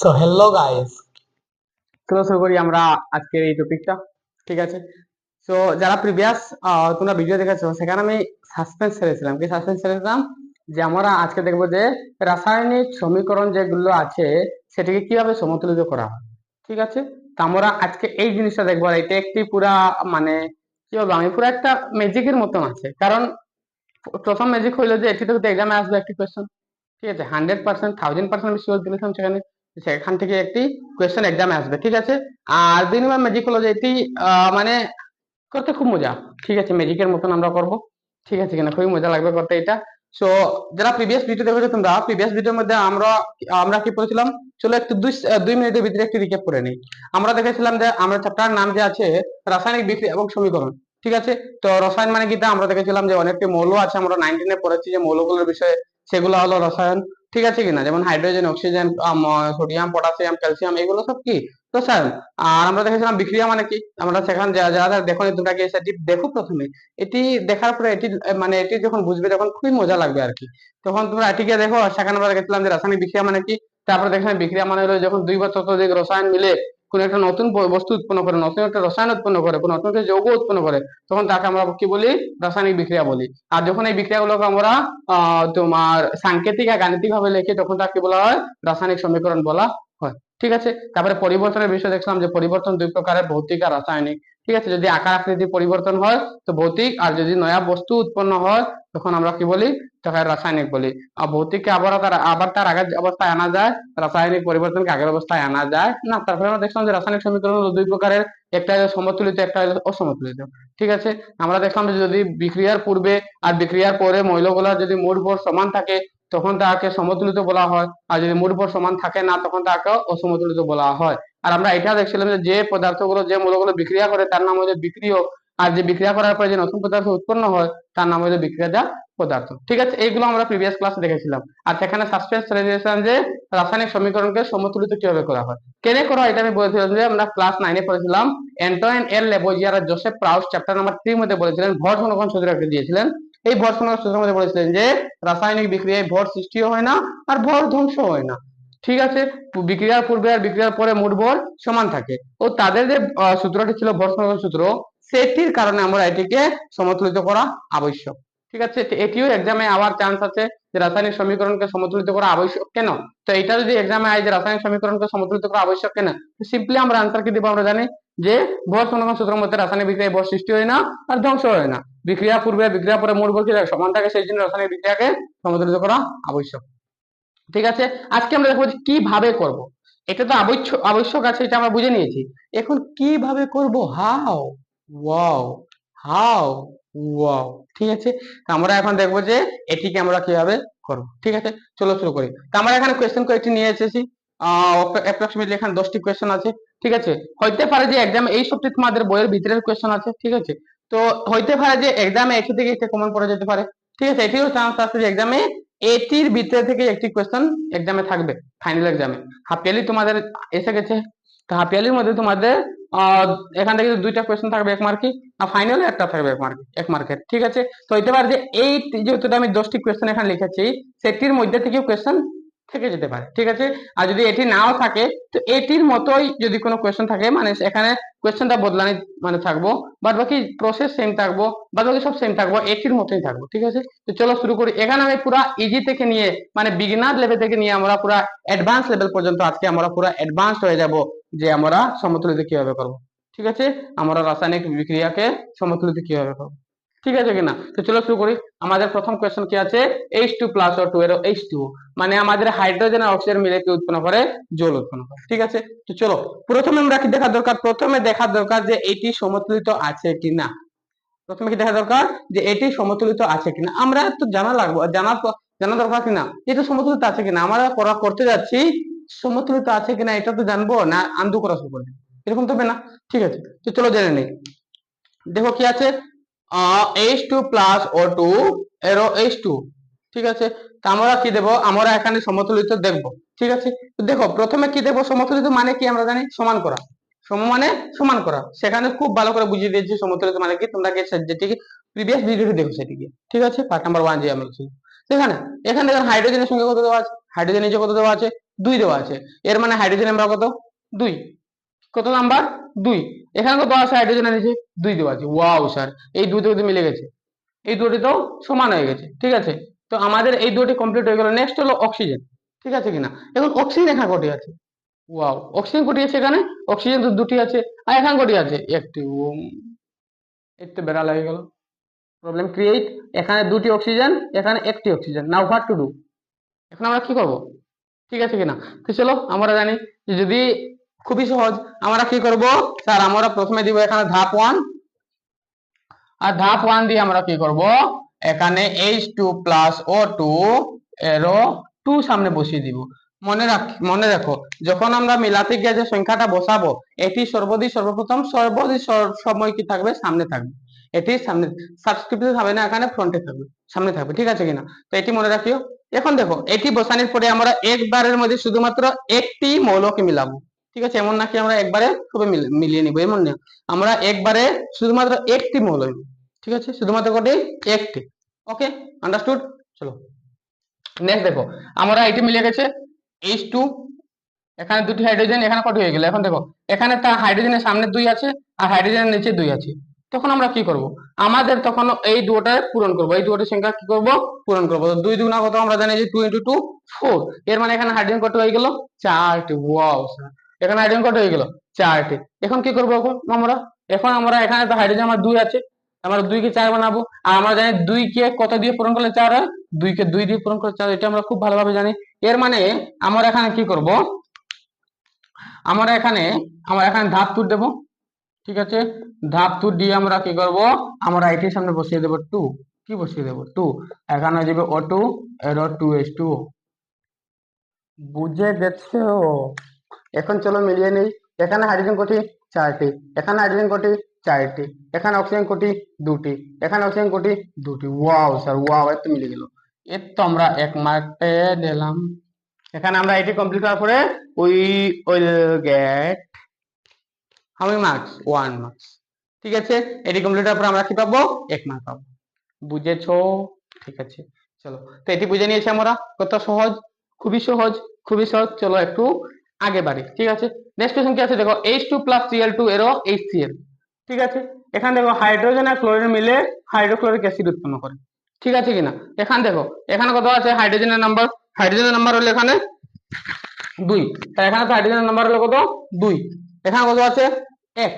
So hello guys চলো শুরু করি আমরা আজকের এই টপিকটা ঠিক আছে? তো যারা প্রিভিয়াস তোমরা ভিডিও দেখেছ, সেখানে আমি সাসপেন্স ছেড়েছিলাম কি সাসপেন্স ছেড়েছিলাম যে আমরা আজকে দেখব যে রাসায়নিক সমীকরণ যেগুলো আছে, সেটাকে কীভাবে সমতুলিত করা হয়, ঠিক আছে? তো আমরা আজকে এই জিনিসটা দেখব এটা একটি পুরা মানে কি বলব, আমি পুরো একটা ম্যাজিকের মতন আছে। কারণ, প্রথম ম্যাজিক হইল যে এটি তো এক্সামে আসবে একটি কোয়েশ্চেন ঠিক আছে? হান্ড্রেড পার্সেন্ট থাউজেন্ড পার্সেন্ট আমি শিওর দিয়েছিলাম সেখানে। সেখান থেকে একটি কোয়েশ্চেন এক্সামে আসবে, ঠিক আছে? আর দুই নম্বর ম্যাজিক হলো যে এটি মানে করতে খুব মজা। ঠিক আছে ম্যাজিকের মতন আমরা করব। ঠিক আছে কিনা? খুবই মজা লাগবে করতে এটা। সো যারা প্রিভিয়াস ভিডিও দেখেছ তোমরা প্রিভিয়াস ভিডিওর মধ্যে আমরা আমরা কি পড়েছিলাম? চলো একটু দুই দুই মিনিটের ভিতরে একটু রিক্যাপ করে নিই। আমরা দেখেছিলাম যে, আমরা চ্যাপ্টার নাম যে আছে, রাসায়নিক বিক্রিয়া এবং সমীকরণ। ঠিক আছে? তো রসায়ন মানে কিটা আমরা দেখেছিলাম যে, অনেকটি মৌল আছে, আমরা নাইনটিনে পড়েছি যে মৌলগুলোর বিষয়ে, সেগুলো হলো রসায়ন। ঠিক আছে কিনা? যেমন hydrogen, oxygen sodium, potassium, calcium, এগুলো সব কি? তো স্যার, আর আমরা দেখেছিলাম বিক্রিয়া মানে কি? আমরা সেখানে যারা যারা দেখো তোমরা কি সেটি দেখো প্রথমে। এটি দেখার পরে এটি মানে এটি যখন বুঝবে তখন খুবই মজা লাগবে আর কি। তখন তোমরা এটিকে দেখো, সেখানে আমরা দেখেছিলাম যে রাসায়নিক বিক্রিয়া মানে কি? তারপরে দেখেছিলাম বিক্রিয়া মানে হলো যখন দুই বা ততোধিক রসায়ন মিলে কোন একটা নতুন বস্তু উৎপন্ন করে, নতুন একটা রসায়ন উৎপন্ন করে, কোন নতুন যৌগ উৎপন্ন করে, তখন তাকে আমরা কি বলি? রাসায়নিক বিক্রিয়া বলি। আর যখন এই বিক্রিয়াগুলোকে আমরা তোমার সাংকেতিক আর গাণিতিক ভাবে লিখি, তখন তাকে বলা হয় রাসায়নিক সমীকরণ বলা হয়। ঠিক আছে? তারপরে পরিবর্তনের বিষয় দেখলাম যে পরিবর্তন দুই প্রকারের, ভৌতিক আর রাসায়নিক। ঠিক আছে? যদি আকার আকৃতি পরিবর্তন হয়, তো ভৌতিক। আর যদি নয়া বস্তু উৎপন্ন হয় তখন আমরা কি বলি? তাকে রাসায়নিক বলি। আর ভৌতিককে আবার আবার তার আগের অবস্থায় আনা যায়, রাসায়নিক পরিবর্তনকে আগের অবস্থায় আনা যায়। না, তারপরে আমরা দেখলাম যে রাসায়নিক সমীকরণ দুই প্রকারের, একটা সমতুলিত, একটা অসমতুলিত। ঠিক আছে? আমরা দেখলাম যে যদি বিক্রিয়ার পূর্বে আর বিক্রিয়ার পরে মৌলগুলোর যদি মোট ভর সমান থাকে, তখন তাকে সমতুলিত বলা হয়। আর যদি মোট ভর সমান থাকে না, তখন তাকে অসমতুলিত বলা হয়। আর আমরা এটা দেখছিলাম যে যে পদার্থগুলো, যে মৌলগুলো বিক্রিয়া করে, তার নাম হচ্ছে বিক্রিয়ক। আর যে বিক্রিয়া করার পরে যে নতুন পদার্থ উৎপন্ন হয়, তার নাম হলো বিক্রিয়াজাত পদার্থ। ঠিক আছে? এইগুলো আমরা প্রিভিয়াস ক্লাসে দেখেছিলাম। আর সেখানে সাসপেন্স দিয়েছিলাম যে রাসায়নিক সমীকরণকে সমতুলিত কীভাবে করা হয়? কেনে করা হয়? এটা আমি বলেছিলাম যে আমরা ক্লাস নাইনে পড়েছিলাম। অ্যান্টয়েন এল লেবোজিয়ার আর Joseph Proust chapter number three মধ্যে বলেছিলেন, ভর সমীকরণ সূত্র একটা দিয়েছিলেন। এই ভর সমীকরণ সূত্রের মধ্যে বলেছিলেন যে রাসায়নিক বিক্রিয়ায় ভর সৃষ্টিও হয় না আর ভর ধ্বংস হয় না। ঠিক আছে? বিক্রিয়ার পূর্বে আর বিক্রিয়ার পরে মোট ভর সমান থাকে। ও তাদের যে সূত্রটি ছিল ভর সমীকরণ সূত্র সেটির কারণে আমরা এটিকে সমতুলিত করা আবশ্যক। ঠিক আছে? এটিও এক্সামে আবার চান্স আছে যে রাসায়নিক সমীকরণকে সমতুলিত করা আবশ্যক কেন? তো এটা যদি এক্সামে আয় যে রাসায়নিক সমীকরণকে সমতুলিত করা আবশ্যক কেন? সিম্পলি আমরা আনসার কি দিব আমরা জানি যে ভর সমীকরণ সূত্রের মধ্যে রাসায়নিক বিক্রিয়ায় ভর সৃষ্টি হয় না আর ধ্বংস হয় না। বিক্রিয়া পূর্বে, বিক্রিয়া পরে মোট ভর কি? সমান থাকে সেই জন্য রাসায়নিক বিক্রিয়াকে সমতুলিত করা আবশ্যক। ঠিক আছে? আজকে আমরা দেখব কীভাবে করব। এটা তো আবশ্যক আবশ্যক আছে, এটা আমরা বুঝে নিয়েছি। এখন কীভাবে করব? হাও ওয়াও হাও ওয়াও ঠিক আছে? আমরা এখন দেখব যে এটিকে আমরা কীভাবে করব, ঠিক আছে? চলো শুরু করি। তো আমরা এখানে কোয়েশ্চেন কয়েকটি নিয়ে এসেছি। অ্যাপ্রক্সিমেটলি এখানে দশটি কোয়েশ্চেন আছে, ঠিক আছে? হইতে পারে যে এক্সাম এই সবটি তোমাদের বইয়ের ভিতরের কোয়েশ্চেন আছে, ঠিক আছে? তো হইতে পারে যে এক্সামে একটি থেকে একটা কমন পড়ে যেতে পারে, ঠিক আছে? এটিও চান্স আছে যে এক্সামে এটির ভিতরে থেকে একটি কোয়েশ্চেন এক্সামে থাকবে ফাইনাল এক্সামে হাফ ইয়ারলি তোমাদের এসে গেছে। তো হাফ ইয়ারলির মধ্যে তোমাদের এখান থেকে দুইটা কোয়েশ্চেন থাকবে এক মার্কি আর ফাইনালে একটা থাকবে এক মার্কি এক মার্কের ঠিক আছে? তো হইতে পারে যে এই যেহেতু আমি দশটি কোয়েশ্চেন এখানে লিখেছি, সেটির মধ্যে থেকে কোয়েশ্চেন থেকে যেতে পারে, ঠিক আছে? আর যদি এটি নাও থাকে, তো এটির মতোই যদি কোনো কোয়েশ্চেন থাকে মানে এখানে কোয়েশ্চেনটা বদলানি মানে থাকব বাদ বাকি প্রসেস সেম থাকব বাদ বাকি সব সেম থাকব, এটির মতোই থাকব, ঠিক আছে? তো চলো শুরু করি। এখানে আমি পুরা ইজি থেকে নিয়ে মানে বিগিনার লেভেল থেকে নিয়ে আমরা পুরা অ্যাডভান্স লেভেল পর্যন্ত, আজকে আমরা পুরা অ্যাডভান্স হয়ে যাব, যে আমরা সমতুলিত কীভাবে করব, ঠিক আছে? আমরা রাসায়নিক বিক্রিয়াকে সমতুলিত কীভাবে করব। ঠিক আছে কিনা? তো চলো শুরু করি। আমাদের প্রথম কোয়েশ্চেন কি আছে? H two plus O two arrow H two মানে আমাদের হাইড্রোজেন আর অক্সিজেন মিলে কি উৎপন্ন করে? জল উৎপন্ন করে। ঠিক আছে? তো চলো, প্রথমে আমরা কি দেখা দরকার? প্রথমে দেখা দরকার যে এটি সমতুলিত আছে কিনা। প্রথমে কি দেখা দরকার? যে এটি সমতুলিত আছে কিনা। আমরা তো জানা লাগবে, জানা জানা দরকার কিনা? এটা সমতুলিত আছে কিনা। আমরা করা করতে যাচ্ছি, সমতুলিত আছে কিনা এটা তো জানব না, আন্দু করা শুরু করবে এরকম তো হবে না? ঠিক আছে। তো চলো জেনে নেই। দেখো কি আছে? H two plus O two arrow H two ঠিক আছে? আমরা কি দেব? আমরা এখানে সমতুলিত দেখব, ঠিক আছে? দেখো, প্রথমে কি দেব? সমতুলিত মানে কি আমরা জানি? সমান করা। সম মানে সমান করা। সেখানে খুব ভালো করে বুঝিয়ে দিয়েছি সমতুলিত মানে কি। তোমরা যেটিকে প্রিভিয়াস ভিডিওতে দেখো সেটিকে, ঠিক আছে? পার্ট নাম্বার ওয়ান যে আমরা ছিল এখানে দেখেন হাইড্রোজেনের সঙ্গে কত দেওয়া আছে? হাইড্রোজেন নিচে কত দেওয়া আছে? দুই দেওয়া আছে। এর মানে হাইড্রোজেন নাম্বার কত? দুই। কত নাম্বার? দুই। এখানে কত আছে? হাইড্রোজেনের নিচে দুই দেওয়া আছে। Wow sir. এই দুটো কিন্তু মিলে গেছে। এই দুটি তো সমান হয়ে গেছে। ঠিক আছে? তো আমাদের এই দুটি কমপ্লিট হয়ে গেল। নেক্সট হলো অক্সিজেন ঠিক আছে কিনা? এখন অক্সিজেন এখানে কটি আছে? ওয়াও অক্সিজেন কটি আছে এখানে? অক্সিজেন তো দুটি আছে। আর এখানে কটি আছে? একটি উম, একটু বেড়া লাগে গেল। প্রবলেম ক্রিয়েট এখানে দুটি অক্সিজেন এখানে একটি oxygen now what to do এখন আমরা কি করব? ঠিক আছে কিনা? তো চলো আমরা জানি যদি খুবই সহজ। আমরা কি করব? স্যার, আমরা প্রথমে দিব এখানে ধাপ ওয়ান আর ধাপ ওয়ান দিয়ে আমরা কি করব? এখানে H two plus O two arrow two সামনে বসিয়ে দিব। মনে রাখ, মনে রাখো, যখন আমরা মিলাতে গিয়ে যে সংখ্যাটা বসাবো, এটি সর্বদিক সর্বপ্রথম, সর্বদিক সর- সময় কি থাকবে? সামনে থাকবে। এটি সামনে সাবস্ক্রিপ্টে থাকবে না, এখানে ফ্রন্টে থাকবে, সামনে থাকবে, ঠিক আছে কিনা? তো এটি মনে রাখিও। এখন দেখো, এটি বসানোর পরে আমরা একবারের মধ্যে শুধুমাত্র একটি মৌলকে মিলাবো। ঠিক আছে? এমন নাকি আমরা একবারে সবে মিল- মিলিয়ে নিবো, এমন না। আমরা একবারে শুধুমাত্র একটি মৌল নিব, ঠিক আছে? শুধুমাত্র কটি? একটি। ওকে? আন্ডারস্টুড? চলো। নেক্সট দেখো, আমরা এটি মিলে গেছে এইচ টু এখানে দুটি হাইড্রোজেন এখানে কত হয়ে গেল? এখন দেখো, এখানে তার হাইড্রোজেনের সামনে দুই আছে আর হাইড্রোজেনের নিচে দুই আছে। তখন আমরা কি করব? আমাদের তখন এই দুটোটা পূরণ করব। এই দুটোর সংখ্যা কি করব? পূরণ করব। তো দুই দুগুণা কত আমরা জানি যে টু ইন্টু টু ফোর এর মানে এখানে হাইড্রোজেন কত হয়ে গেল? চারটি। ওয়াও এখানে হাইড্রোজেন কত হয়ে গেল? চারটি। এখন কি করব এখন? আমরা? এখন আমরা এখানে তো হাইড্রোজেন আমার দুই আছে। আমরা দুই কে চার বানাবো। আর আমরা জানি দুই কে কত দিয়ে পূরণ করলে চার হয়? দুইকে দুই দিয়ে পূরণ করলে চার, এটা আমরা খুব ভালোভাবে জানি। এর মানে আমরা এখানে কি করব? আমরা এখানে আমরা এখানে ধাপ তুর দেবো। ঠিক আছে? ধাপ তুর দিয়ে আমরা কি করব? আমরা এটির সামনে বসিয়ে দেবো টু কি বসিয়ে দেবো? টু এখানে হয়ে যাবে O two arrow two S two বুঝে গেছো? এখন চলো মিলিয়ে নেই। এখানে হাইড্রোজেন কোটি চারটি, এখানে হাইড্রোজেন কোটি চারটি, এখানে অক্সিজেন কোটি দুটি, এখানে অক্সিজেন কোটি দুটি। ওয়াও স্যার ওয়াও এত মিলে গেল। এর তো আমরা এক মার্কে দিলাম এখানে আমরা এটি কমপ্লিট করার পরে we will get how many marks one marks ঠিক আছে? এটি কমপ্লিট হওয়ার পরে আমরা কি পাবো? এক মার্ক পাবো। বুঝেছ? ঠিক আছে। চলো। তো এটি বুঝে নিয়েছি আমরা। কত সহজ? খুবই সহজ খুবই সহজ। চলো একটু আগে বাড়ে, ঠিক আছে? নেক্সট কোয়েশ্চেন কি আছে? দেখো H two plus Cl two arrow H Cl ঠিক আছে? এখানে দেখো হাইড্রোজেন আর ক্লোরিন মিলে হাইড্রোক্লোরিক অ্যাসিড উৎপন্ন করে। ঠিক আছে কিনা? এখানে দেখো, এখানে কত আছে? হাইড্রোজেনের নাম্বার হাইড্রোজেনের নাম্বার হলো এখানে দুই। তাই এখানে হাইড্রোজেনের নাম্বার হলো কত? দুই। এখানে কত আছে? এক।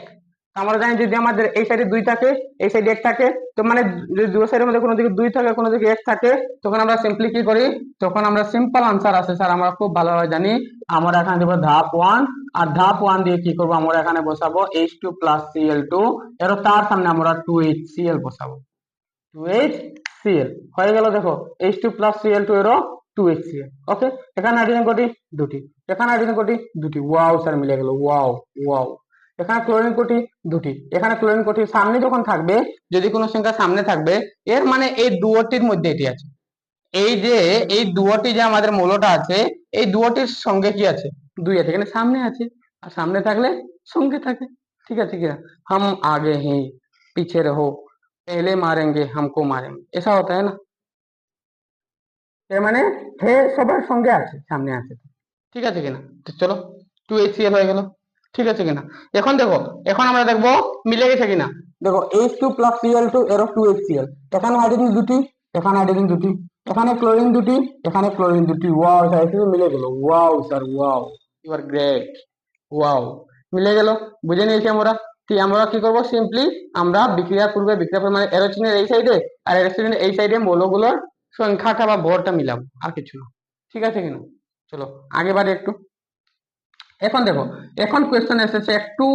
আমরা জানি যদি আমাদের এই সাইডে দুই থাকে, এই সাইডে এক থাকে, তো মানে যদি দুই সাইডের মধ্যে কোনো দিকে দুই থাকে, কোনো দিকে এক থাকে, তখন আমরা সিম্পলি কি করি? তখন আমরা সিম্পল আনসার আছে, স্যার, আমরা খুব ভালোভাবে জানি। আমরা এখানে দেবো ধাপ ওয়ান আর ধাপ ওয়ান দিয়ে কি করব? আমরা এখানে বসাবো H two plus Cl two arrow তার সামনে আমরা টু এইচ সিএল বসাবো। টু এইচ সিএল হয়ে গেল দেখো H two plus Cl two arrow two H Cl okay এখানে হাইড্রোজেন কোটি দুটি, এখানে হাইড্রোজেন কোটি দুটি। ওয়াও স্যার, মিলে গেল। ওয়াও ওয়াও এখানে ক্লোরিন কোটি দুটি। এখানে ক্লোরিন কোটির সামনে যখন থাকবে, যদি কোনো সংখ্যা সামনে থাকবে, এর মানে এই দুটির মধ্যে এটি আছে। এই যে, এই দুটি যে আমাদের মৌলটা আছে, এই দুটির সঙ্গে কি আছে? দুই আছে, এখানে সামনে আছে। আর সামনে থাকলে সঙ্গে থাকে। ঠিক আছে ঠিক আছে। হাম আগে হে, পিছে রহো, পেলে মারেঙ্গে, হামকো মারেঙ্গে। এসা হতা না। এর মানে হে সবার সঙ্গে আছে, সামনে আছে। ঠিক আছে কিনা? চলো টু এইচ হয়ে গেল। ঠিক আছে কিনা? এখন দেখো, এখন আমরা দেখব মিলে গেছে কিনা? দেখো H two plus Cl two arrow two H Cl এখানে হাইড্রোজেন দুটি, এখানে হাইড্রোজেন দুটি, এখানে ক্লোরিন দুটি, এখানে ক্লোরিন দুটি। ওয়াও স্যার মিলে গেল। Wow sir wow you are great wow মিলে গেল। বুঝে নিয়েছি আমরা। কি আমরা কি করব? সিম্পলি আমরা বিক্রিয়া পূর্বে বিক্রিয়া মানে এরোচিনের এই সাইডে আর এরোচিনের এই সাইডে মৌলগুলোর সংখ্যাটা বা ভরটা মিলাবো, আর কিছু না। ঠিক আছে কিনা? চলো আগে বাড়ি একটু। এখন দেখো, এখন কোয়েশ্চেন এসেছে একটু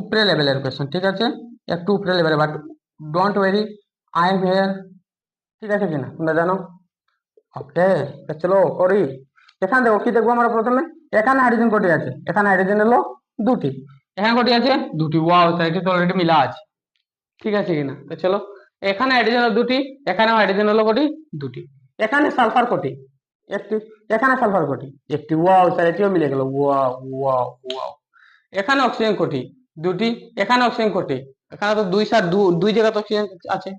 উপরে লেভেলের কোয়েশ্চেন ঠিক আছে? একটু উপরে লেভেলের but don't worry I am here ঠিক আছে কিনা? তোমরা জানো? ওকে চলো করি। এখানে দেখো, কি দেখব আমরা প্রথমে? এখানে হাইড্রোজেন কটি আছে, এখানে হাইড্রোজেন হলো দুটি। এখানে কটি আছে? দুটি ওয়াও তাই তো অলরেডি মিলা আছে। ঠিক আছে কিনা? তো চলো, এখানে হাইড্রোজেন দুটি এখানে হাইড্রোজেন হলো কটি, দুটি। এখানে সালফার কটি। একটি, এখানে সালফার কটি একটি ওয়াও স্যার এটিও মিলে গেল ওয়াও ওয়াও ওয়াও এখানে অক্সিজেন কটি দুটি, এখানে অক্সিজেন কটি এখানে তো দুই সার দুই জায়গাতে অক্সিজেন আছে।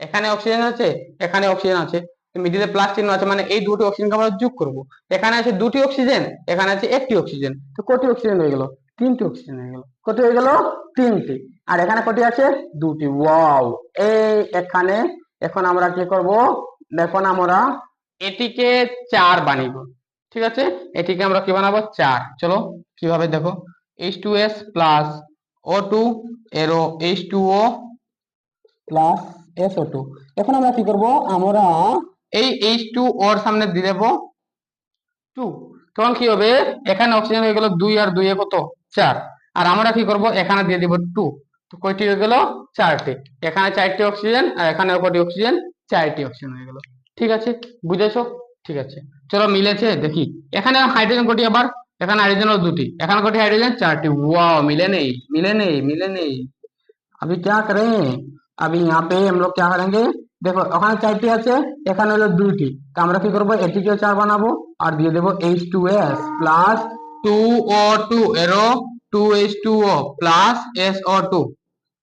এখানে অক্সিজেন আছে, এখানে অক্সিজেন আছে। মিডিলে প্লাস চিহ্ন আছে মানে এই দুটি অক্সিজেনকে আমরা যোগ করব। এখানে আছে দুটি অক্সিজেন এখানে আছে একটি অক্সিজেন তো কটি অক্সিজেন হয়ে গেল? তিনটি অক্সিজেন হয়ে গেল। কত হয়ে গেল? তিনটি। আর এখানে কটি আছে? দুটি ওয়াও এই এখানে, এখন আমরা কি করব? দেখুন আমরা এটিকে চার বানিব ঠিক আছে? এটিকে আমরা কি বানাবো? চার। চলো, কীভাবে দেখো? H two S plus O two arrow H two O plus S O two এখন আমরা কি করব? আমরা এই এইচ টু ওর সামনে দিয়ে দেবো টু তখন কি হবে? এখানে অক্সিজেন হয়ে গেল দুই আর দুই কত? চার। আর আমরা কি করব? এখানে দিয়ে দিব টু তো কয়টি হয়ে গেল? চারটি। এখানে চারটি অক্সিজেন আর এখানে কটি অক্সিজেন চারটি অক্সিজেন হয়ে গেল। ঠিক আছে বুঝেছো ঠিক আছে চলো মিলেছে দেখি এখানে হাইড্রোজেন কটি আবার এখানে হাইড্রোজেন দুটি এখানে কটি হাইড্রোজেন চারটি ওয়াও মিলে নেই मिले नहीं मिले नहीं अभी क्या करें अभी यहाँ पे हम लोग क्या करेंगे দেখো ওখানে চারটি আছে এখানে হলো দুইটি তো আমরা কি করবো এটিকেও চার বানাবো আর দিয়ে দেবো H two S plus two O two arrow two H two O plus S O two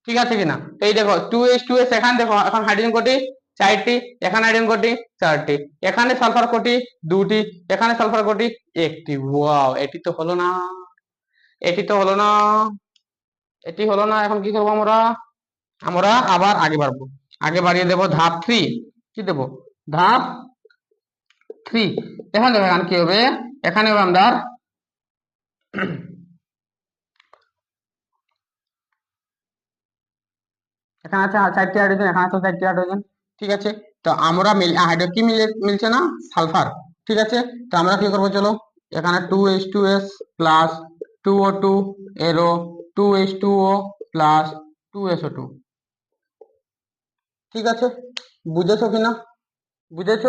ঠিক আছে কিনা তো এই দেখো টু এইচ টু এস এখানে দেখো এখন হাইড্রোজেন কটি চারটি, এখানে হাইড্রোজেন কটি চারটি, এখানে সালফার কটি দুটি, এখানে সালফার কটি একটি। ওয়াও এটি তো হলো না, এটি তো হলো না, এটি হলো না, এখন কি করব আমরা? আমরা আবার আগে বাড়বো। আগে বাড়িয়ে দেবো ধাপ থ্রি কি দেবো? ধাপ থ্রি এখন দেখো এখানে কি হবে? এখানে হবে আমাদের এখানে আছে চারটি হাইড্রোজেন এখানে আছে চারটি হাইড্রোজেন ঠিক আছে? তো আমরা হাইড্রো কি মিলে মিলছে না? সালফার। ঠিক আছে? তো আমরা কি করব চলো? এখানে two H two S plus two O two arrow two H two O plus two S O two ঠিক আছে? বুঝেছ কিনা বুঝেছ?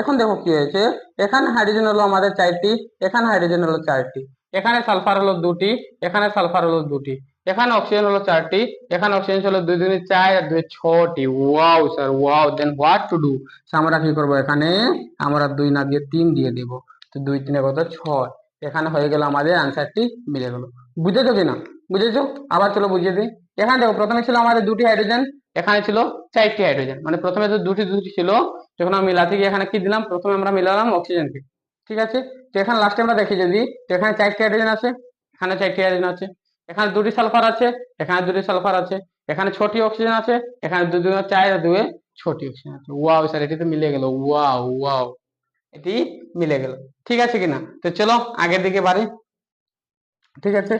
এখন দেখো কি হয়েছে? এখানে হাইড্রোজেন হলো আমাদের চারটি, এখানে হাইড্রোজেন হলো চারটি, এখানে সালফার হলো দুটি, এখানে সালফার হলো দুটি। এখানে অক্সিজেন হলো চারটি, এখানে অক্সিজেন হলো দুই দুই চার আর দুই ছটি। Wow sir wow then what to do আমরা কি করব এখানে? আমরা দুই না দিয়ে তিন দিয়ে দেব। তো দুই তিনে কত? ছয়। এখানে হয়ে গেল আমাদের আনসারটি মিলে গেল। বুঝেছ কিনা বুঝেছ? আবার চলো বুঝিয়ে দিই। এখানে দেখো, প্রথমে ছিল আমাদের দুটি হাইড্রোজেন এখানে ছিল চারটি হাইড্রোজেন মানে প্রথমে তো দুটি দুটি ছিল, যখন আমরা মিলাতে গিয়ে এখানে কি দিলাম? প্রথমে আমরা মিলালাম অক্সিজেনকে ঠিক আছে? তো এখানে লাস্টে আমরা দেখি যদি এখানে চারটি হাইড্রোজেন আছে, এখানে চারটি হাইড্রোজেন আছে। এখানে দুটি সালফার আছে, এখানে দুটি সালফার আছে, এখানে ছটি অক্সিজেন আছে, এখানে দু দুই চার দুয়ে ছটি অক্সিজেন আছে। ওয়াও স্যার এটি তো মিলে গেল। ওয়াও ওয়াও এটি মিলে গেল। ঠিক আছে কিনা? তো চলো, আগের দিকে বাড়ি। ঠিক আছে?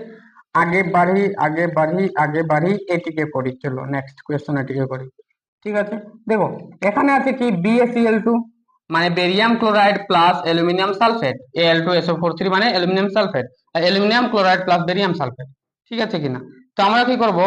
আগে বাড়ি আগে বাড়ি আগে বাড়ি, এটিকে করি। চলো নেক্সট কোয়েশ্চন এটিকে করি। ঠিক আছে? দেখো, এখানে আছে কি? বিএসিএল টু মানে barium chloride plus aluminium sulphate L two SO four three মানে aluminium sulphate aluminium chloride plus barium sulphate ঠিক আছে কিনা? তো আমরা কি করব?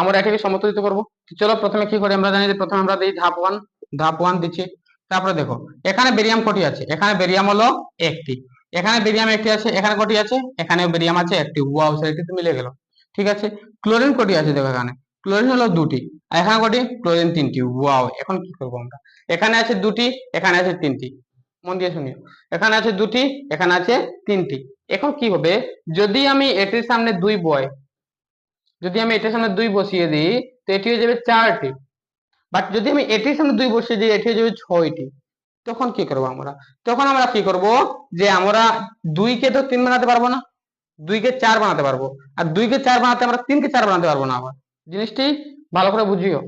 আমরা এটাকে সমতুলিত করব। চলো প্রথমে কি করি? আমরা জানি যে প্রথমে আমরা দিই ধাপ ওয়ান ধাপ ওয়ান দিচ্ছি। তারপরে দেখো, এখানে বেরিয়াম কটি আছে? এখানে বেরিয়াম হলো একটি। এখানে বেরিয়াম একটি আছে, এখানে কটি আছে? এখানেও বেরিয়াম আছে একটি। ওয়াও সেটি তো মিলে গেল। ঠিক আছে? ক্লোরিন কটি আছে দেখো এখানে? ক্লোরিন হলো দুটি। আর এখানে কটি? ক্লোরিন তিনটি। ওয়াও এখন কি করব আমরা? এখানে আছে দুটি, এখানে আছে তিনটি। মন দিয়ে শুনিও। এখানে আছে দুটি, এখানে আছে তিনটি। এখন কি হবে? যদি আমি এটির সামনে দুই বয় যদি আমি এটির সামনে দুই বসিয়ে দিই, তো এটি হয়ে যাবে চারটি। বাট যদি আমি এটির সামনে দুই বসিয়ে দিই, এটি হয়ে যাবে ছয়টি। তখন কি করব আমরা? তখন আমরা কি করব? যে আমরা দুইকে তো তিন বানাতে পারব না। দুইকে চার বানাতে পারব। আর দুইকে চার বানাতে আমরা তিনকে চার বানাতে পারব না আবার। জিনিসটি ভালো করে বুঝিও।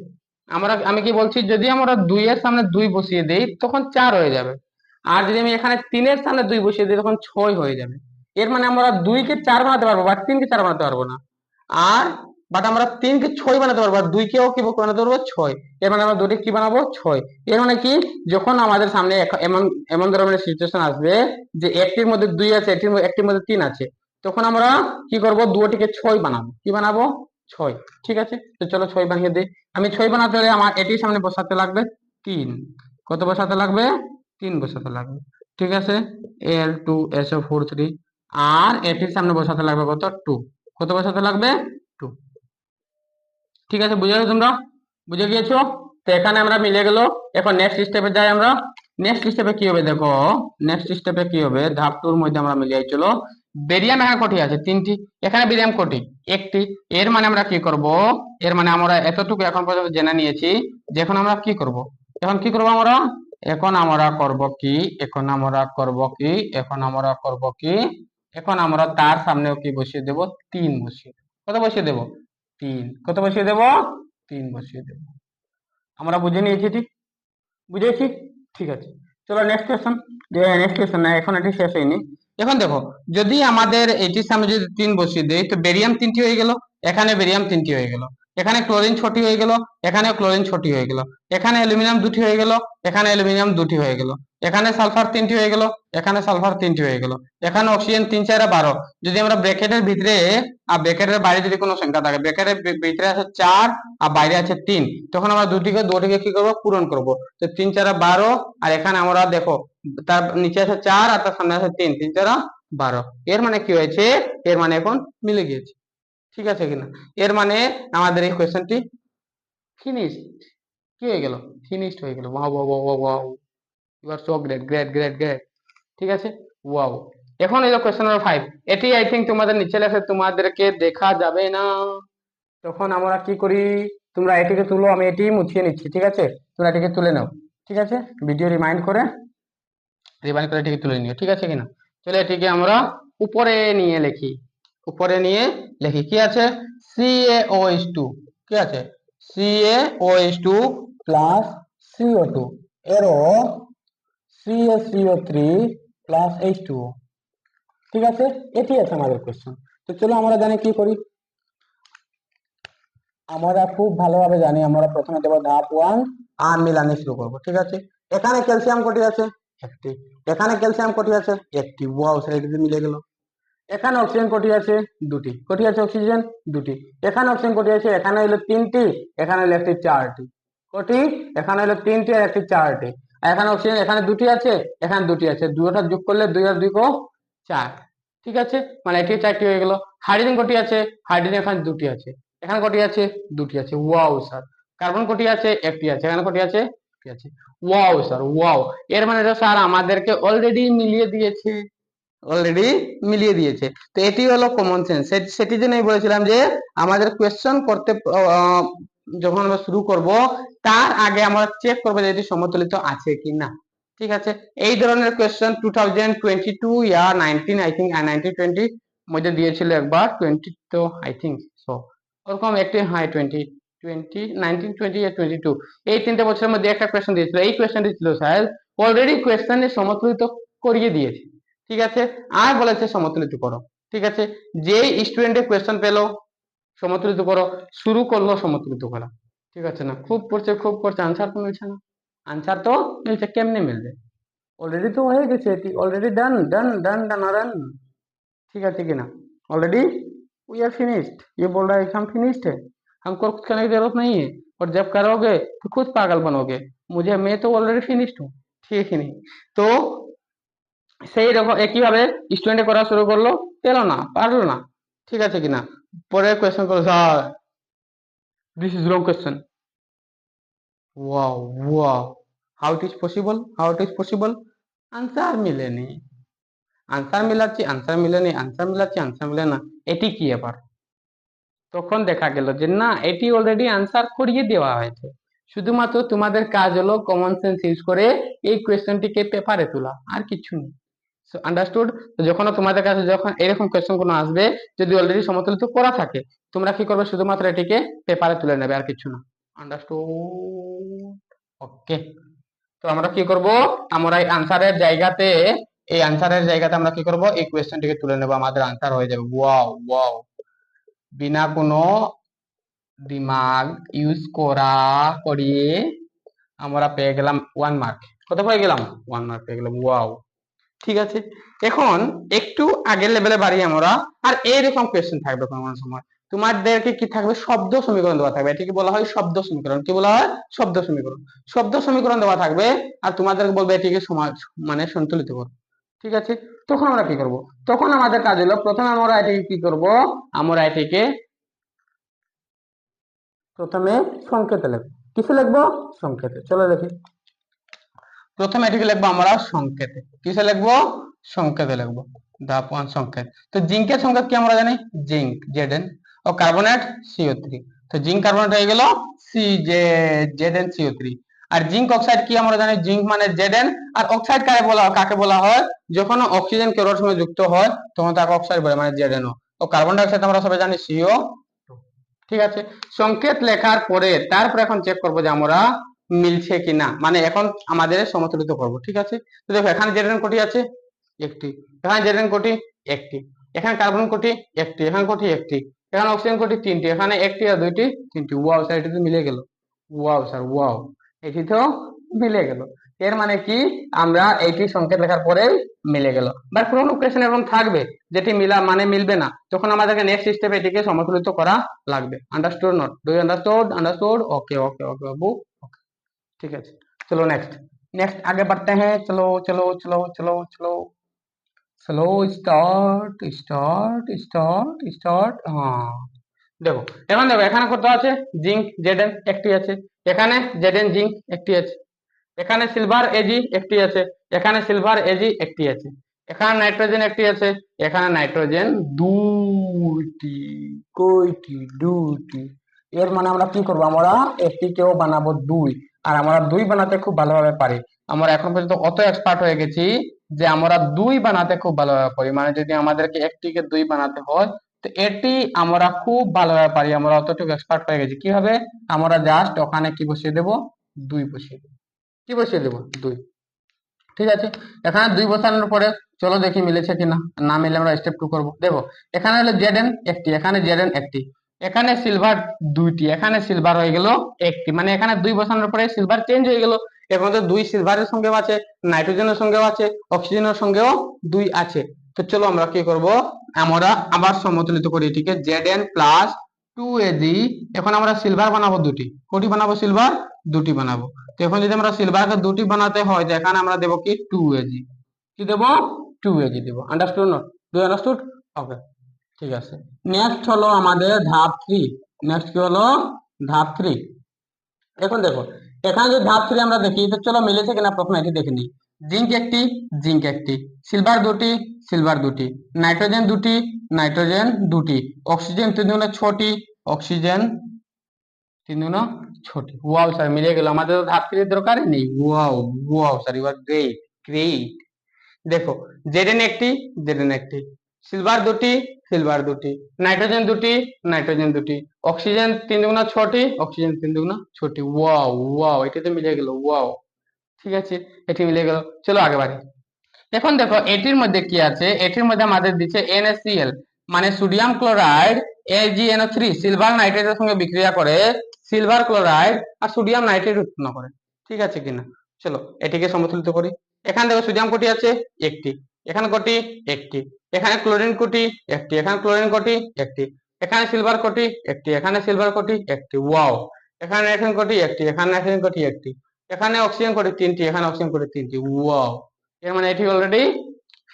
আমরা, আমি কি বলছি, যদি আমরা দুইয়ের সামনে দুই বসিয়ে দিই, তখন চার হয়ে যাবে। আর যদি আমি এখানে তিনের সামনে দুই বসিয়ে দিই, তখন ছয় হয়ে যাবে। এর মানে আমরা দুইকে চার বানাতে পারব, বা তিনকে চার বানাতে পারব না। আর বাট আমরা তিনকে ছয় বানাতে পারব, আর দুইকেও কি বানাতে পারব? ছয়। এর মানে আমরা দুটি কি বানাবো? ছয়। এর মানে কি? যখন আমাদের সামনে এমন এমন ধরনের সিচুয়েশন আসবে যে একটির মধ্যে দুই আছে, একটির একটির মধ্যে তিন আছে, তখন আমরা কি করব? দুটিকে ছয় বানাবো। কি বানাবো? ছয়। ঠিক আছে? তো চলো ছয় বানিয়ে দিই। আমি ছয় বানাতে হলে আমার এটির সামনে বসাতে লাগবে তিন। কত বসাতে লাগবে? তিন বসাতে লাগবে। ঠিক আছে? L two S O four three আর এটির সামনে বসাতে লাগবে কত? টু কত বসাতে লাগবে? টু ঠিক আছে, বুঝে গেছো তোমরা? বুঝে গিয়েছো? তো এখানে আমরা মিলে গেল। এখন নেক্সট স্টেপে যাই আমরা। নেক্সট স্টেপে কি হবে দেখো? নেক্সট স্টেপে কি হবে? ধাপ টুর মধ্যে আমরা মিলিয়ে চলো। বেরিয়াম এখানে কটি আছে, তিনটি। এখানে বেরিয়াম কটি, একটি। এর মানে আমরা কি করব? এর মানে আমরা এতটুকু এখন পর্যন্ত জেনে নিয়েছি যে এখন আমরা কি করব? এখন কি করব আমরা? এখন আমরা করব কি? এখন আমরা করব কি? এখন আমরা করব কি? এখন আমরা তার সামনেও কি বসিয়ে দেব? তিন বসিয়ে। কত বসিয়ে দেব? তিন। কত বসিয়ে দেব? তিন বসিয়ে দেব। আমরা বুঝে নিয়েছি ঠিক? বুঝেছি? ঠিক আছে। চলো নেক্সট কোয়েশ্চন নেক্সট কোয়েশ্চন না, এখন এটি শেষ হয়নি। এখন দেখো, যদি আমাদের এটির সামনে যদি তিন বসিয়ে দেই, তো বেরিয়াম তিনটি হয়ে গেল। এখানে বেরিয়াম তিনটি হয়ে গেল। এখানে ক্লোরিন ছটি হয়ে গেল এখানে ক্লোরিন ছটি হয়ে গেল। এখানে অ্যালুমিনিয়াম দুটি হয়ে গেল, এখানে অ্যালুমিনিয়াম দুটি হয়ে গেল। এখানে সালফার তিনটি হয়ে গেল, এখানে সালফার তিনটি হয়ে গেল। এখানে অক্সিজেন তিন, চারে বারো। যদি আমরা ব্র্যাকেটের ভিতরে, আর ব্র্যাকেটের বাইরে যদি কোনো সংখ্যা থাকে ব্র্যাকেটের ভিতরে আছে চার, আর বাইরে আছে তিন, তখন আমরা দুটিকে দুটিকে কি করব? পূরণ করব। তো তিন, চারা বারো, আর এখানে আমরা দেখো, তার নিচে আছে চার, আর তার সামনে আছে তিন তিন, চার বারো। এর মানে কি হয়েছে? এর মানে এখন মিলে গিয়েছে। ঠিক আছে কিনা? এর মানে আমাদের এই কোয়েশ্চেনটি ফিনিশড কি হয়ে গেল? ফিনিশড হয়ে গেল। Wow wow wow wow you are so great great great great ঠিক আছে? ওয়াও এখন এই কোয়েশ্চেন নাম্বার ফাইভ এটি আই থিঙ্ক তোমাদের নিচে লেখা, তোমাদেরকে দেখা যাবে না। তখন আমরা কি করি? তোমরা এটিকে তুলো, আমি এটি মুছিয়ে নিচ্ছি, ঠিক আছে? তোমরা এটিকে তুলে নাও, ঠিক আছে? ভিডিও রিমাইন্ড করে রিমাইন্ড করে এটিকে তুলে নিও, ঠিক আছে কিনা? চলে এটিকে আমরা উপরে নিয়ে লিখি। উপরে নিয়ে লিখি, কি আছে? C A O S two কি আছে? C A O S two plus CO2 এরও CaCO3 প্লাস H2O ঠিক আছে? এটি আছে আমাদের কোশ্চেন তো চলো আমরা জানি কি করি? আমরা খুব ভালোভাবে জানি, আমরা প্রথমে দেবো ধাপ ওয়ান আর মিলানি শুরু করব, ঠিক আছে? এখানে ক্যালসিয়াম কটি আছে? একটি। এখানে ক্যালসিয়াম কটি আছে? একটি। ওয়াও সেটা মিলে গেল। এখানে অক্সিজেন কটি আছে, দুটি। কটি আছে অক্সিজেন দুটি। এখানে অক্সিজেন কটি আছে, এখানে হলো তিনটি, এখানে হলো একটি চারটি। কটি, এখানে হলো তিনটি আর একটি চারটি। এখানে অক্সিজেন এখানে দুটি আছে, এখানে দুটি আছে। দুটা যোগ করলে দুই আর দুই কো চার। ঠিক আছে? মানে এটি চারটি হয়ে গেল। হাইড্রোজেন কটি আছে, হাইড্রোজেন এখানে দুটি আছে। এখানে কটি আছে, দুটি আছে। Wow, sir. কার্বন কটি আছে, একটি আছে। এখানে কটি আছে আছে। Wow, sir, wow. এর মানে তো স্যার, আমাদেরকে অলরেডি মিলিয়ে দিয়েছে। অলরেডি মিলিয়ে দিয়েছে। তো এটি হলো কমন সেন্স সেটি জন্যই বলেছিলাম যে, আমাদের কোয়েশ্চেন করতে যখন আমরা শুরু করব, তার আগে আমরা চেক করব যে এটি সমতুলিত আছে কি না ঠিক আছে? এই ধরনের question two thousand twenty two yeah nineteen I think nineteen twenty মধ্যে দিয়েছিল একবার টোয়েন্টি তো আই থিঙ্ক সো ওরকম একটি high twenty twenty nineteen twenty twenty two এই তিনটে বছরের মধ্যে একটা কোয়েশ্চন দিয়েছিল। এই কোয়েশ্চেনটি ছিল স্যার অলরেডি কোয়েশ্চেনে সমতুলিত করিয়ে দিয়েছে। ঠিক আছে? আর বলেছে সমতুলিত করো। ঠিক আছে? যে স্টুডেন্টের কোয়েশ্চেন পেল সমতুলিত করো। শুরু করল সমতুলিত করা। ঠিক আছে না? খুব করছে খুব করছে। আনসার তো মিলছে না। আনসার তো মিলছে, কেমনে মিলবে? অলরেডি তো হয়ে গেছে এটি অলরেডি ডান ডান ডান ডান ডান ঠিক আছে কিনা অলরেডি উই আর ফিনিশড ये বল रहा है ফিনিশড हम फिनिश्ड है। हमको कुछ करने की जरूरत नहीं है। और जब करोगे, तो खुद पागल बनोगे। मुझे, मैं तो ऑलरेडी फिनिश्ड हूँ। ठीक है नहीं? तो সেই রকম একইভাবে স্টুডেন্টে করা শুরু করল, পেল না, পারল না, ঠিক আছে কিনা? পরের কোয়েশ্চেন করল, sir this is wrong question how it is possible how it is possible answer মিলেনি answer মিলাচ্ছি আনসার মিলেনি আনসার মিলাচ্ছি আনসার মিলে না, এটি কি এবার তখন দেখা গেল যে, না, এটি অলরেডি আনসার করিয়ে দেওয়া হয়েছে। শুধুমাত্র তোমাদের কাজ হলো কমন সেন্স ইউজ করে এই কোয়েশ্চেনটিকে পেপারে তোলা, আর কিছু নেই। আন্ডারস্টুড যখন তোমাদের কাছে যখন এরকম কোয়েশ্চেন কোনো আসবে, যদি অলরেডি সমতুলিত করা থাকে, তোমরা কি করবে? শুধুমাত্র এটিকে পেপারে তুলে নেবে আর কিছু না। আন্ডারস্টুড ওকে তো আমরা কি করব? আমরা এই আনসারের জায়গাতে, এই আনসারের জায়গাতে আমরা কি করব? এই কোয়েশ্চেনটিকে তুলে নেব, আমাদের আনসার হয়ে যাবে। ওয়াও ওয়াও বিনা কোনো দিমাগ ইউজ করা করিয়ে আমরা পেয়ে গেলাম ওয়ান মার্ক কত পেয়ে গেলাম? ওয়ান মার্ক পেয়ে গেলাম। ওয়াও ঠিক আছে? এখন একটু আগের লেভেলে বাড়ি আমরা, আর এইরকম কোয়েশ্চেন থাকবে কোনো কোনো সময়। তোমাদেরকে কি থাকবে? শব্দ সমীকরণ দেওয়া থাকবে। এটিকে বলা হয় শব্দ সমীকরণ। কি বলা হয়? শব্দ সমীকরণ। শব্দ সমীকরণ দেওয়া থাকবে, আর তোমাদেরকে বলবে এটিকে সমাজ মানে সন্তুলিত করো। ঠিক আছে? তখন আমরা কি করব? তখন আমাদের কাজ হলো, প্রথমে আমরা এটিকে কি করব? আমরা এটিকে প্রথমে সংকেতে লিখব। কিসে লিখব? সংকেতে। চলো দেখি। প্রথমে এটিকে লিখব আমরা সংকেতে। কিসে লিখব? সংকেতে লিখব। ধাপ ওয়ান সংকেত। তো জিঙ্কের সংকেত কি আমরা জানি? Zinc ZN O carbonate CO three তো জিঙ্ক কার্বনেট হয়ে গেল C Z ZN CO three আর জিঙ্ক অক্সাইড কি আমরা জানি? জিঙ্ক মানে জেডেন আর অক্সাইড কাকে বলা হয়? কাকে বলা হয়? যখন অক্সিজেন ক্লোরাইড সঙ্গে যুক্ত হয়, তখন তাকে অক্সাইড বলে মানে জেডেনও ও কার্বন ডাইঅক্সাইড আমরা সবাই জানি সিও ঠিক আছে? সংকেত লেখার পরে, তারপর এখন চেক করব যে আমরা মিলছে কিনা মানে এখন আমাদের সমতুলিত করব, ঠিক আছে? তো দেখো, এখানে জেডেন কোটি আছে, একটি। এখানে জেডেন কোটি, একটি। এখানে কার্বন কোটি, একটি। এখানে কোটি, একটি। এখানে অক্সিজেন কোটি, তিনটি। এখানে একটি আর দুইটি, তিনটি। ওয়াও স্যার এটি তো মিলে গেল। Wow sir wow. এটি তো মিলে গেল। এর মানে কি? আমরা এইটি সংকেত লেখার পরে মিলে গেল। বা কোনো কোয়েশ্চেন এরকম থাকবে, যেটি মিলা মানে মিলবে না। তখন আমাদেরকে নেক্সট স্টেপে এটিকে সমতুলিত করা লাগবে। Understood not do understood understood okay okay okay বাবু। ठीक है चलो नेक्स्ट नेक्स्ट आगे बढ़ते हैं चलो चलो चलो चलो चलो slow start start start start হ্যাঁ দেখো এখন দেখো এখানে কত আছে জিঙ্ক জেডেন একটি আছে এখানে জেডেন জিঙ্ক একটি আছে এখানে সিলভার এজি একটি আছে এখানে সিলভার এজি একটি আছে এখানে নাইট্রোজেন একটি আছে এখানে নাইট্রোজেন দুইটি কয়টি দুইটি এর মানে আমরা কি করবো আমরা একটিকেও বানাবো দুই আর আমরা দুই বানাতে খুব ভালোভাবে পারি। আমরা এখন পর্যন্ত অত এক্সপার্ট হয়ে গেছি যে আমরা দুই বানাতে খুব ভালোভাবে পারি। মানে যদি আমাদেরকে একটিকে দুই বানাতে হয়, তো এটি আমরা খুব ভালোভাবে পারি। আমরা অতটুকু এক্সপার্ট হয়ে গেছি। কি হবে আমরা জাস্ট ওখানে কি বসিয়ে দেব? দুই বসিয়ে দেব। কি বসিয়ে দেব? দুই। ঠিক আছে? এখানে দুই বসানোর পরে চলো দেখি মিলেছে কিনা। না মিলে আমরা স্টেপ টু করব। দেখো, এখানে হলো জেড এন একটি, এখানে জেড এন একটি। এখানে সিলভার দুইটি, এখানে সিলভার হয়ে গেল একটি। মানে এখানে দুই বসানোর পরে সিলভার চেঞ্জ হয়ে গেল। এর মধ্যে দুই সিলভারের সঙ্গেও আছে নাইট্রোজেনের সঙ্গেও আছে অক্সিজেনের সঙ্গেও দুই আছে। তো চলো আমরা কি করব? আমরা আবার সমতুলিত করি এটিকে। Z N plus two AG এখন আমরা সিলভার বানাবো দুটি। কোটি বানাবো? সিলভার দুটি বানাবো। তো এখন যদি আমরা সিলভারকে দুটি বানাতে হয়, তো এখানে আমরা দেবো কি? টু এজি কি দেবো? টু এজি দেবো। Understood not do understood okay ঠিক আছে। নেক্সট হলো আমাদের ধাপ থ্রি নেক্সট কি হলো? ধাপ থ্রি এখন দেখো, এখানে যদি ধাপ থ্রি আমরা দেখি, তো চলো মিলেছে কিনা প্রথমে এটি দেখে নিই। জিঙ্ক একটি জিঙ্ক একটি। সিলভার দুটি সিলভার দুটি। নাইট্রোজেন দুটি নাইট্রোজেন দুটি। অক্সিজেন তিন দুগুণে ছটি অক্সিজেন তিন দুগুণে ছটি। ওয়াও স্যার মিলে গেল। আমাদের ধাপ থ্রির দরকারই নেই। Wow wow sir you are great great দেখো জেডেন একটি জেডেন একটি। সিলভার দুটি সিলভার দুটি নাইট্রোজেন দুটি নাইট্রোজেন দুটি অক্সিজেন তিন দুগুণা ছটি অক্সিজেন তিন দুগুণা ছটি। ওয়াও ওয়াও এটি তো মিলে গেল ওয়াও ঠিক আছে, এটি মিলে গেল। চলো আগে বাড়ি। এখন দেখো, এটির মধ্যে কি আছে? এটির মধ্যে আমাদের দিচ্ছে NaCl মানে সোডিয়াম ক্লোরাইড AgNO3 সিলভার নাইট্রেটের সঙ্গে বিক্রিয়া করে সিলভার ক্লোরাইড আর সোডিয়াম নাইট্রেট উৎপন্ন করে। ঠিক আছে কিনা? চলো, এটিকে সমতুলিত করি। এখানে দেখো সোডিয়াম কোটি আছে, একটি। এখানে কোটি, একটি। এখানে ক্লোরিন কোটি, একটি এখানে ক্লোরিন কোটি, একটি এখানে সিলভার কোটি, একটি এখানে সিলভার কোটি, একটি ওয়াও এখানে নাইট্রোজেন কোটি, একটি এখানে নাইট্রোজেন কোটি, একটি এখানে অক্সিজেন কোটি, তিনটি এখানে অক্সিজেন কোটি, তিনটি ওয়াও এর মানে এটি অলরেডি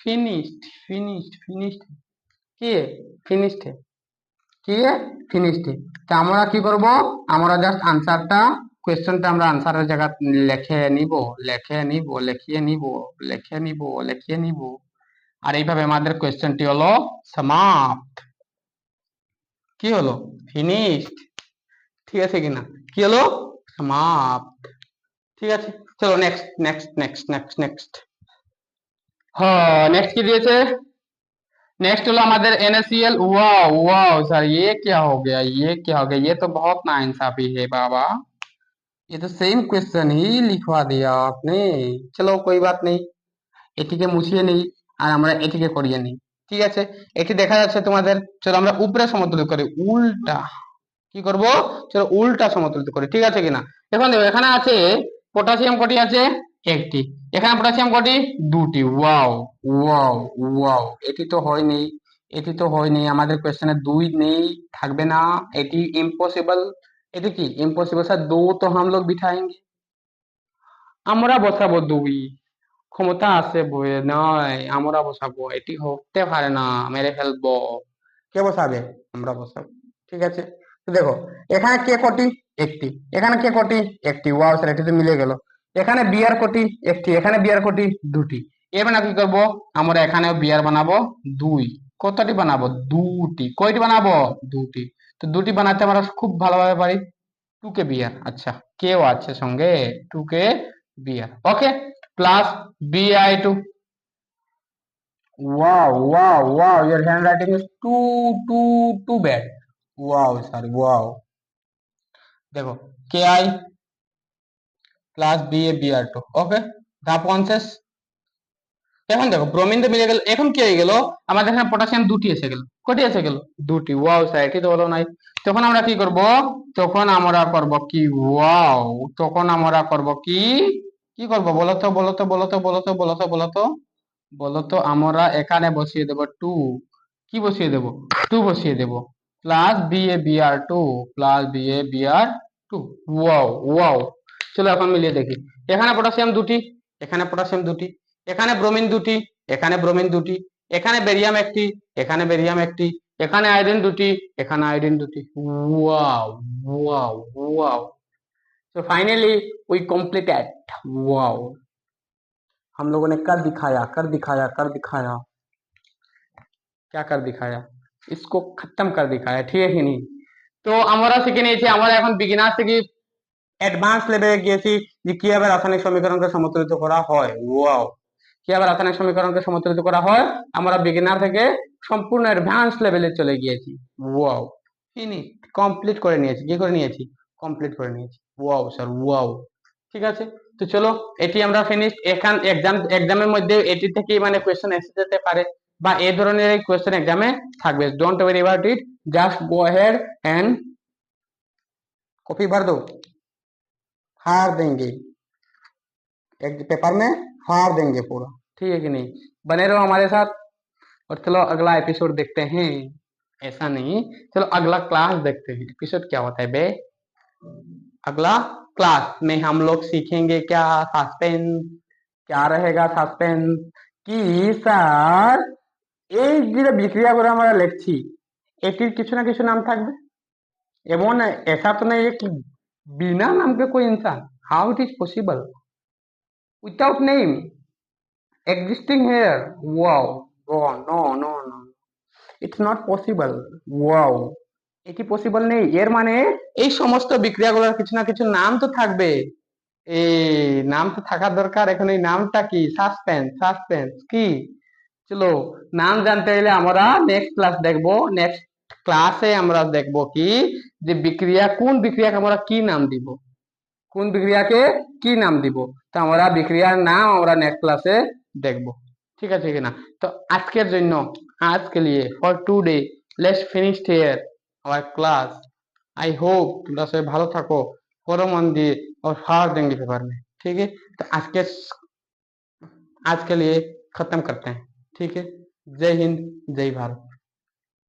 ফিনিশড ফিনিশড ফিনিশড কি? ফিনিশড কি? ফিনিশড তা আমরা কি করব? আমরা জাস্ট আনসারটা কোয়েশ্চনটা আমরা আনসারের জায়গা লিখে নিব লিখে নিব, লিখিয়ে নিব, লিখে নিব, লিখিয়ে নিব। আর এইভাবে আমাদের কোয়েশ্চনটি হলো সমাপ্ত কি হলো ফিনিশড ঠিক আছে কিনা কি হলো সমাপ্ত ঠিক আছে চলো next next next next next हाँ नेक्स्ट की दिए थे नेक्स्ट हलो हमारे NaCl वाओ वाओ सर ये क्या हो गया ये क्या हो गया ये तो बहुत नाइंसाफी है बाबा ये तो सेम क्वेश्चन ही लिखवा दिया आपने चलो कोई बात नहीं এটিকে মুছিয়ে নেই আর আমরা এটিকে করিয়ে নিই। ঠিক আছে? এটি দেখা যাচ্ছে তোমাদের, চলো আমরা উপরে সমতুলিত করি। উল্টা। কি করব? চলো উল্টা সমতুলিত করি। ঠিক আছে কিনা? এখন দেখো, এখানে আছে পটাশিয়াম কটি আছে? একটি। এখানে পটাশিয়াম কটি? দুটি। ওয়াও ওয়াও ওয়াও এটি তো হয়নি, এটি তো হয়নি। আমাদের কোয়েশ্চেনে দুই নেই, থাকবে না। এটি ইম্পসিবল এটি কি? ইম্পসিবল স্যার দো তো হাম বিঠাएंगे আমরা বসাবো দুই। ক্ষমতা আছে বইয়ে নয় আমরা বসাবো, এটি হতে পারে না, মেরে ফেলব। কে বসাবে? আমরা বসাবো, ঠিক আছে? দেখো, এখানে কে কোটি? একটি। এখানে কে কোটি? একটি। ওয়াও স্যার এটি তো মিলে গেল। এখানে বিয়ার কোটি, একটি। এখানে বিয়ার কোটি, দুটি। এবার না কি করব? আমরা এখানে বিয়ার বানাবো, দুই। কতটি বানাবো? দুটি। কয়টি বানাবো? দুটি। তো দুটি বানাতে আমরা খুব ভালোভাবে পারি। টু কে বিয়ার আচ্ছা কেও আছে সঙ্গে? Two K BR okay BI two wow wow wow your handwriting is too too too bad. Wow sorry wow. দেখো K I plus B A B R two okay ধাপ ওয়ান এখন দেখো ব্রোমিন তো মিলে গেল এখন কি হয়ে গেল আমাদের এখানে পটাশিয়াম দুটি এসে গেল কটি এসে গেল দুটি ওয়াও স্যার এটি তো হলো নাই তখন আমরা কি করব তখন আমরা করব কি ওয়াও তখন আমরা করব কি কি করব? বলতো বলতো বলতো বলতো বলতো তো তো, বলো তো বলো তো। আমরা এখানে বসিয়ে দেব টু কি বসিয়ে দেব? টু বসিয়ে দেব। Plus B A B R two plus B A B R two wow wow চলো এখন মিলিয়ে দেখি। এখানে পটাশিয়াম দুটি, এখানে পটাশিয়াম দুটি, এখানে ব্রোমিন দুটি, এখানে ব্রোমিন দুটি, এখানে বেরিয়াম একটি, এখানে বেরিয়াম একটি, এখানে আয়োডিন দুটি, এখানে আয়োডিন দুটি। Wow wow wow so finally we completed wow हम लोगों ने कर दिखाया कर दिखाया कर दिखाया क्या कर दिखाया इसको खत्म कर दिखाया ठीक है कि नहीं তো আমরা শিখে নিয়েছি আমরা এখন বিগিনার থেকে অ্যাডভান্স লেভেলে গিয়েছি যে কিভাবে রাসায়নিক সমীকরণকে সমতুলিত করা হয় ওয়াও কিভাবে রাসায়নিক সমীকরণকে সমতুলিত করা হয় আমরা বিগিনার থেকে সম্পূর্ণ অ্যাডভান্স লেভেলে চলে গিয়েছি ওয়াও ফিনিট কমপ্লিট করে নিয়েছি কি করে নিয়েছি কমপ্লিট করে নিয়েছি ওয়াও স্যার ওয়াও ঠিক আছে তো চলো এটি আমরা ফিনিশ এখান এক্সাম এক্সামের মধ্যে এটি থেকে মানে কোয়েশ্চেন এসে যেতে পারে বা এই ধরনের কোয়েশ্চেন এক্সামে থাকবে don't worry about it just go ahead and copy भर दो फाड़ देंगे एक पेपर में फाड़ देंगे पूरा ठीक है कि नहीं बने रहो हमारे साथ और चलो अगला एपिसोड देखते हैं ऐसा नहीं चलो अगला क्लास देखते हैं एपिसोड क्या होता है बे अगला क्लास में हम लोग सीखेंगे क्या सस्पेंस क्या रहेगा सस्पेंस কি স্যার এই যে বিক্রিয়াগুলো আমরা লিখছি এটির কিছু না কিছু নাম থাকবে এমন ऐसा तो नहीं है कि बिना नाम के कोई इंसान how it is possible without name existing here wow oh no no no it's not possible wow এটি পসিবল নেই? এর মানে এই সমস্ত বিক্রিয়াগুলোর কিছু না কিছু নাম তো থাকবে। এই নাম তো থাকা দরকার। এখন এই নামটা কি? সাসপেন্স সাসপেন্স কি? চলো, নাম জানতে গেলে আমরা নেক্সট ক্লাস দেখব। নেক্সট ক্লাসে আমরা দেখব কি? যে বিক্রিয়া, কোন বিক্রিয়াকে আমরা কি নাম দিব? কোন বিক্রিয়াকে কি নাম দিব? তো আমরা বিক্রিয়ার নাম আমরা নেক্সট ক্লাসে দেখব। ঠিক আছে কিনা তো আজকের জন্য, আজকে লিয়ে for today let's finish here our class I hope তোমরা সবাই ভালো থাকো পড়ো মন দিয়ে और फाड़ देंगे पेपर में ठीक है तो आज के आज के लिए खत्म करते हैं ठीक है जय हिंद जय भारत